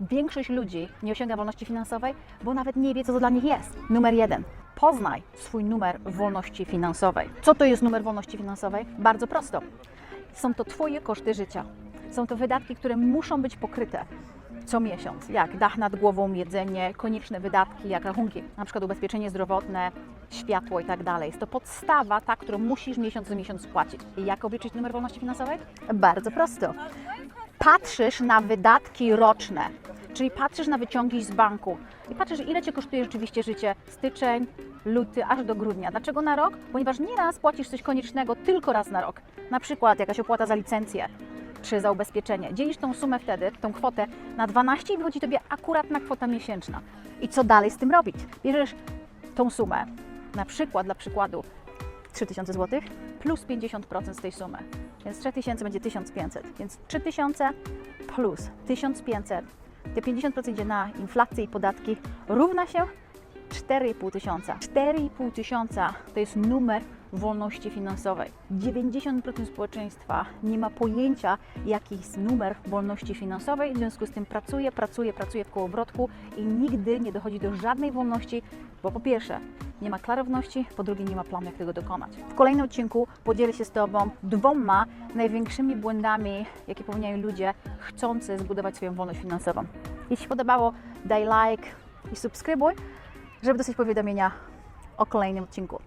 Większość ludzi nie osiąga wolności finansowej, bo nawet nie wie, co to dla nich jest. Numer jeden. Poznaj swój numer wolności finansowej. Co to jest numer wolności finansowej? Bardzo prosto. Są to Twoje koszty życia. Są to wydatki, które muszą być pokryte co miesiąc, jak dach nad głową, jedzenie, konieczne wydatki, jak rachunki, na przykład ubezpieczenie zdrowotne, światło i tak dalej. Jest to podstawa, ta, którą musisz miesiąc za miesiąc płacić. I jak obliczyć numer wolności finansowej? Bardzo prosto. Patrzysz na wydatki roczne, czyli patrzysz na wyciągi z banku i patrzysz, ile Cię kosztuje rzeczywiście życie styczeń, luty, aż do grudnia. Dlaczego na rok? Ponieważ nieraz płacisz coś koniecznego tylko raz na rok. Na przykład jakaś opłata za licencję, czy za ubezpieczenie. Dzielisz tą sumę wtedy, tą kwotę na 12 i wychodzi Tobie akuratna kwota miesięczna. I co dalej z tym robić? Bierzesz tą sumę, na przykład dla przykładu 3000 zł plus 50% z tej sumy. Więc 3000 będzie 1500, więc 3000 plus 1500, te 50% idzie na inflację i podatki, równa się 4,5 tysiąca. 4,5 tysiąca to jest numer wolności finansowej. 90% społeczeństwa nie ma pojęcia, jaki jest numer wolności finansowej, w związku z tym pracuje, pracuje, pracuje w kołowrotku i nigdy nie dochodzi do żadnej wolności, bo po pierwsze nie ma klarowności, po drugie nie ma planu, jak tego dokonać. W kolejnym odcinku podzielę się z Tobą dwoma największymi błędami, jakie popełniają ludzie chcący zbudować swoją wolność finansową. Jeśli podobało, daj like i subskrybuj, żeby dostać powiadomienia o kolejnym odcinku.